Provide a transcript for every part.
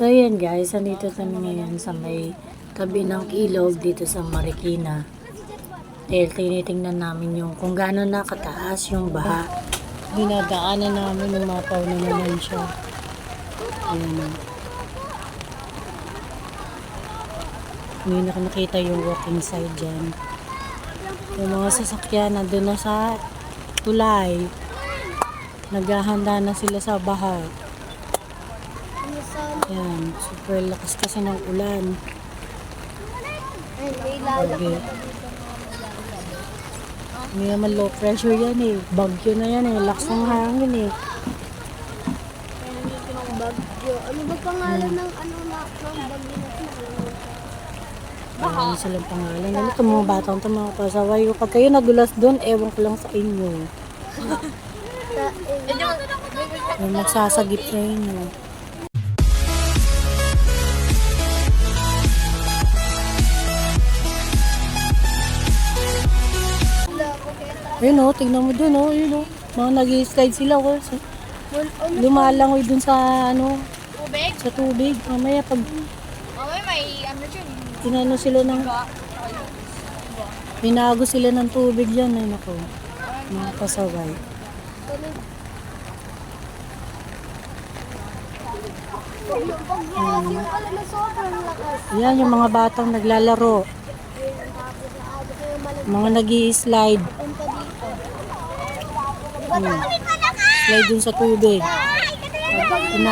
So ayan guys, andito kami ngayon sa may tabi ng ilog dito sa Marikina. Dahil tinitingnan namin yung kung gaano na kataas yung baha. Dinadaanan namin, umapaw na naman siya. Ayan. Hindi na nakita yung walking side dyan. Yung mga sasakyan nandun na sa tulay. Naghahanda na sila sa baha. Yan, super lakas kasi ng ulan. Grabe. Hindi naman low pressure yan eh. Bagyo na yan eh. Lakas ng hangin eh. Bagyo. Ano ba pangalan ng ano na bagyo na ito? Marami silang pangalan. Ganito mga batang ito mga pasaway ko. Pag kayo nadulas doon, ewan ko lang sa inyo. Yung magsasagip sa inyo. Ayun o, tignan mo dun o, yun o. Mga nag-slide sila o. Sa- wal, ano? Lumalangoy dun sa ano, Tubig? sa tubig. Mamaya pag Okay, may ano dyan. tinano sila ng, binago sila ng tubig dyan. Ay nako, mga pasaway. Lakas. Yan yung mga batang naglalaro. Ayun, ko Mga nag slide. Hmm. Slide dun sa tubig. To, yung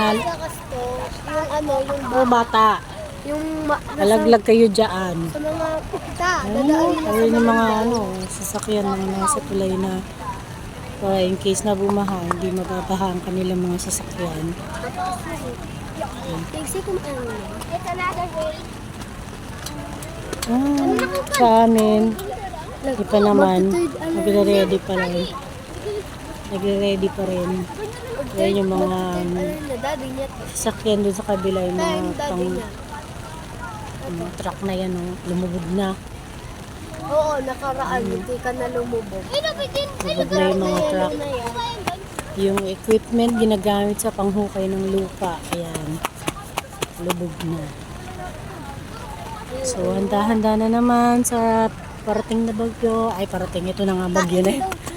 ano, yung O bata, yung ma- alaglag kayo dyan. sa mga ta, Ayun, dadaan na ayun yung mga ano, sasakyan mga nasa tulay na para in case na bumaha, hindi mababaha ang kanilang mga sasakyan. Kasi kung ano. Ito na Ah, sa amin, hindi pa naman, nagre-ready pa rin. Nagre-ready pa rin. Ayan yung mga sasakyan doon sa kabila, yung mga pang yung truck na yan, oh, lumubog na. Oo, nakaraan, hindi ka na lumubog. Lumubog na yung mga truck. Yung equipment ginagamit sa panghukay ng lupa. Ayan. Lubog na. So, handa-handa na naman sa parating na bagyo. Ay, parating. Ito na nga bagyo na. yun.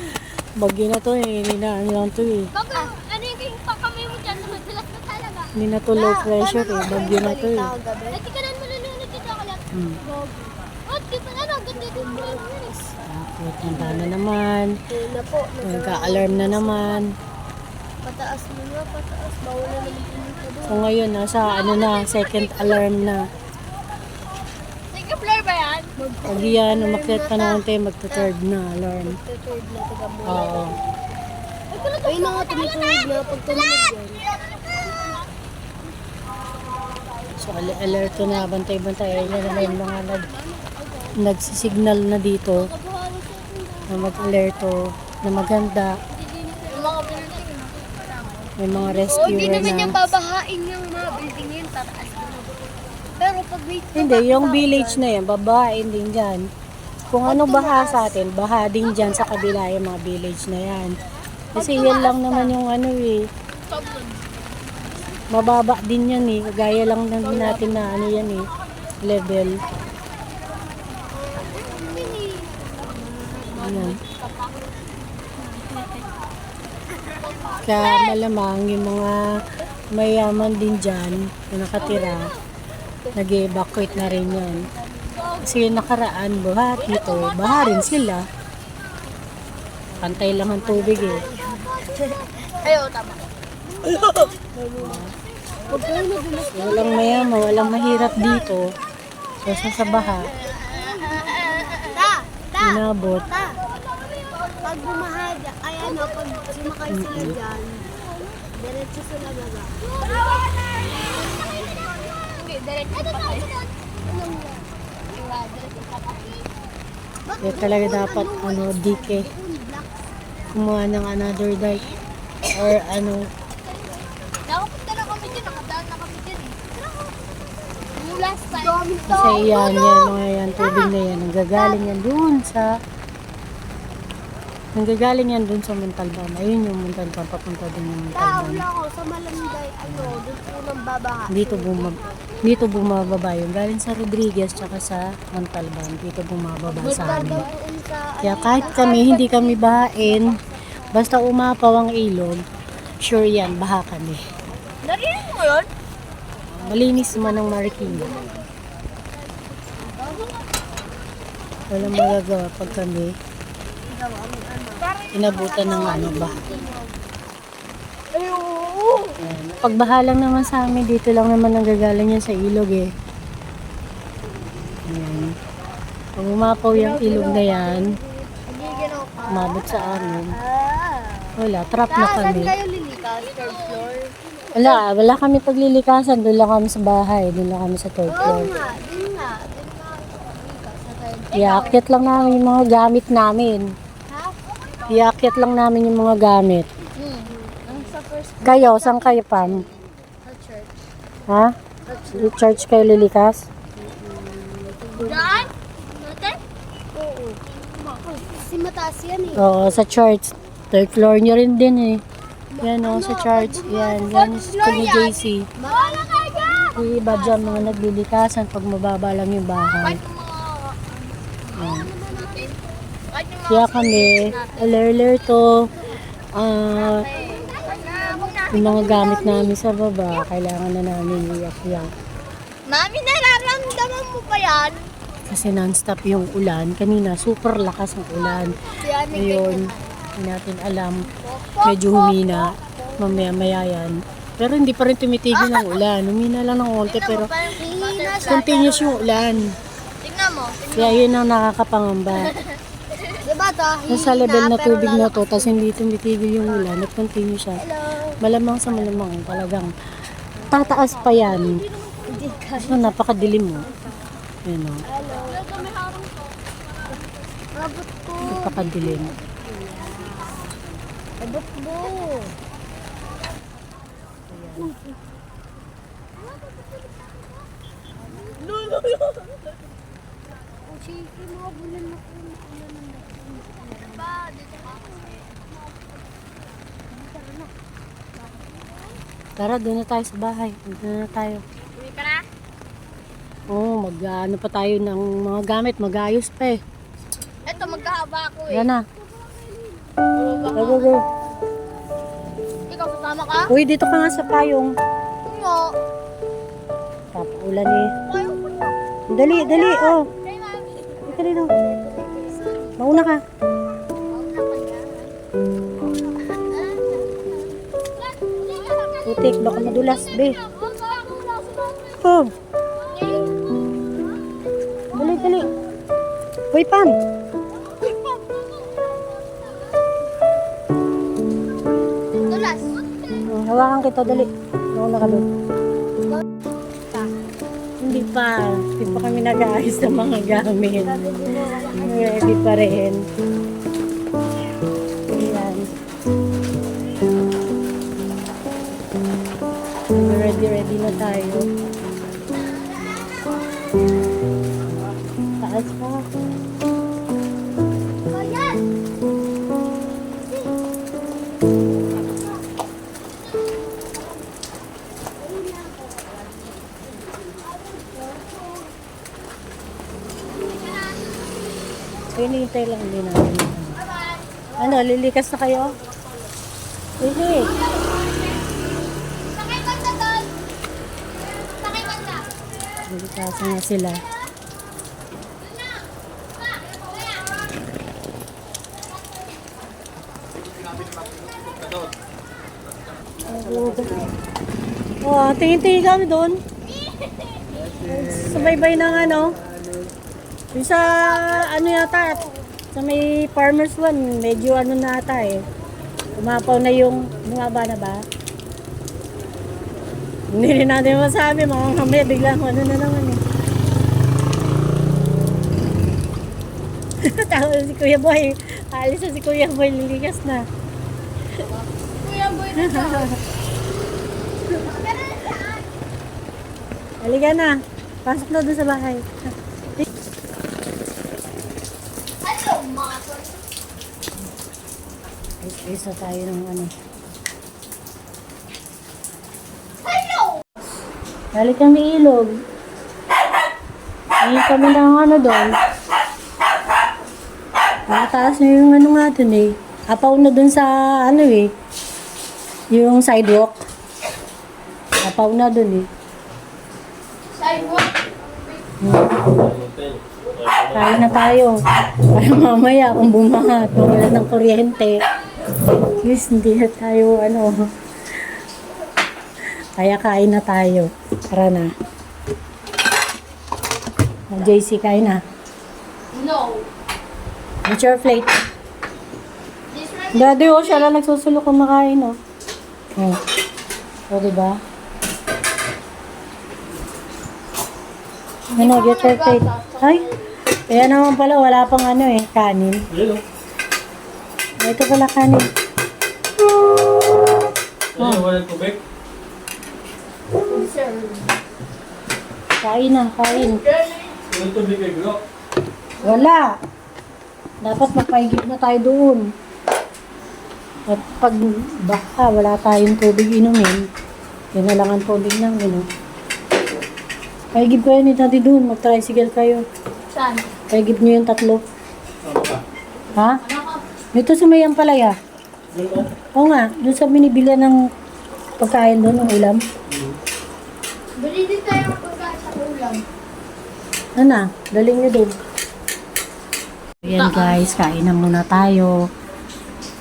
Bagyo na to eh. Hindi na, ano lang to eh. Bago, ano yung pakamay mo dyan? Madalas na talaga. Hindi na to low pressure eh. Bagyo na to eh. At ikanan mo nanonood dito ako lang. Hmm. Oh, di ba ano? Ganda dito mo lang. Tapos, handa na naman. Na po. Nagka-alarm na naman. Pataas mo na, pataas. Bawal na naman. So, ngayon, nasa ano na, second alarm na. Sige, flare ba yan? Pag yan, umakyat pa na tayo, magta-third na alarm. Mag-third na taga mo. Oo. Ayun na nga, na. Pag tumunog yan. So, al- alert na, bantay-bantay. Ayun na naman yung mga nag, nagsisignal na dito na mag-alerto na maganda. Yung mga. May mga Oh, di rescuer naman yung na. babahain yung mga building yun. Tataas na. Pero pag wait Hindi, yung village na yan, babae din dyan. Kung ano baha sa atin, baha din dyan sa kabila yung mga village na yan. Kasi yan lang naman yung ano eh, mababa din yan eh. Gaya lang din natin na ano yan eh, level. Ayan. Kaya malamang yung mga mayaman din dyan na nakatira, nag-evacuate na rin yan. Kasi yung nakaraan, baha dito, baha rin sila. Pantay lang ang tubig eh. Ayaw, tama. Walang mayaman, walang mahirap dito. Basta sa baha, inabot. Pag bumaha ay ano, pag sumakay sila dyan, diretso sila baba. Pa tayo. Kaya talaga dapat, ano, dike. Kumuha ng another dike. Or ano, Nakapunta na kami dyan. Nakadaan na kami dyan eh. Yung last time. kasi yan, yan, mga yan, tubig na yan. Nanggagaling yan dun sa Nanggagaling yan dun sa Montalban. Ayun yung Montalban, papunta din yung Montalban. lang ako sa Malanday, ano, doon po ng babaha. Dito bumab dito bumababa yun. Galing sa Rodriguez tsaka sa Montalban. Dito bumababa sa amin. Sa, Kaya kahit kami, hindi kami bahain, basta umapaw ang ilog, sure yan, baha kami. Narinig mo yun? Malinis man ang Marikina. Walang magagawa pag kami inabutan ng ano ba. Ayan. Pagbaha lang naman sa amin, dito lang naman nanggagaling yan sa ilog eh. Ayan. Pag umapaw yung ilog na yan, umabot sa amin, wala, trap na kami. kayo lilikas? Third floor? Wala, wala kami paglilikasan, doon lang kami sa bahay, doon lang kami sa third Oo floor. nga, din nga. Din nga. Iakyat lang namin yung mga gamit namin. Iakyat lang namin yung mga gamit. Hmm. Ang sa first Kayo, saan kayo, Pam? sa church. Ha? Church kayo lilikas? Daan? Natin? Oo. Si mataas yan eh. Oo, sa church. Third floor nyo rin din eh. Yan o, sa church. Yan, yan kami JC. Bahala ka dyan! Yung iba dyan, mga naglilikasan pag mababa lang yung bahay. Yung mga... Yan. Kahit yung mga... Kaya kami, aler to. Ah, yung mga gamit namin sa baba, kailangan na namin iyak-iyak. Mami, nararamdaman mo pa yan? Kasi non-stop yung ulan. Kanina, super lakas ang ulan. Ngayon, hindi natin alam. Medyo humina. Mamaya-maya yan. Pero hindi pa rin tumitigil ang ulan. Humina lang ng konti pero continuous yung ulan. Tingnan mo. Kaya yun ang nakakapangamba. Nasa level na tubig na to, tapos hindi tumitigil yung ulan, nag-continue siya. Malamang sa malamang, talagang tataas pa yan. So, napakadilim mo. Yun o, Hello. Abot ko. napakadilim. Abot mo. Oh, sige, mga bulan na ko. Ba, dito ka. Tara, doon na tayo sa bahay. Doon na tayo. Uwi ka na? Oo, mag ano pa tayo ng mga gamit, mag-ayos pa eh. Eto, magkahaba ako eh. Yan na. Go, go, go. Ikaw, kasama ka? Uy, dito ka nga sa payong. Nga. Papaulan eh. Na. Dali, dali, oh. Kay mami. Dito. Mauna ka. Putik, baka madulas, be. Oh, dali, dali. Uy, Pam. Tulas. Oh, hawakan kita, dali. Mauna ka doon. Hindi pa. Hindi pa kami nag-aayos ng mga gamit. Ready pa rin. Ready, na tayo. Taas pa. So, hinihintay lang din natin. Ano, lilikas na kayo? Sige. Lilikasan na sila. Oh, tingin-tingin kami doon. Sa baybay ng ano. Yung sa ano yata, sa may farmer's one, medyo ano na ata eh. Umapaw na yung, bumaba na ba? Hindi rin natin masabi, mga kamay, biglang ano na naman eh. Tawag si Kuya Boy. Alis na si Kuya Boy, lilikas na. Kuya boy na. Halika na. Pasok na doon sa bahay. Ano, mga Isa tayo ng ano. Balik kami ilog. Ngayon kami ng ano doon. Nakataas na yung ano nga dun eh. Apaw na dun sa ano eh. Yung sidewalk. Apaw na dun eh. Sidewalk. Kain na tayo. Para mamaya kung bumaha wala ng kuryente. At least hindi na tayo ano. Kaya kain na tayo. Tara na. Oh, JC, kain na. No. What's your plate? This one. Daddy, oh, siya lang nagsusulok kumakain, oh. Oh. O, diba? Ano, get your plate. Ay, kaya naman pala, wala pang ano eh, kanin. Ayun o. Ito pala kanin. Ayun, walang tubig. Sir. Kain na, kain. Walang tubig kay Glock. Wala. Dapat mapaigip na tayo doon. At pag baka wala tayong tubig inumin, yun na lang ang tubig namin, oh. Paigip kayo ni Daddy doon, mag-tricycle kayo. Saan? Paigip niyo yung tatlo. Ano ka? Ha? Ano? Dito sa may Ampalaya. Oo nga, doon sa binibila ng pagkain doon, ng ulam. Bili din tayo ng pagkain sa ulam. Ano na, daling niyo doon. Ayan guys, kain na muna tayo.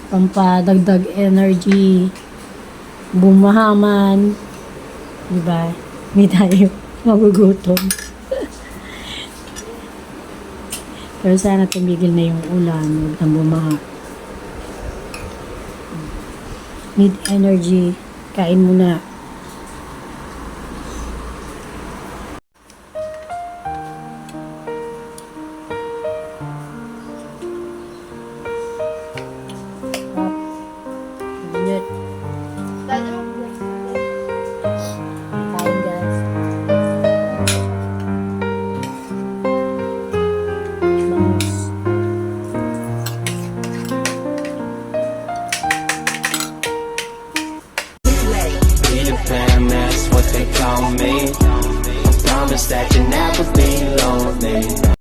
Pampadagdag energy. Bumahaman. Diba? Hindi tayo magugutom. Pero sana tumigil na yung ulan. Huwag nang bumaha. Need energy. Kain muna. nhật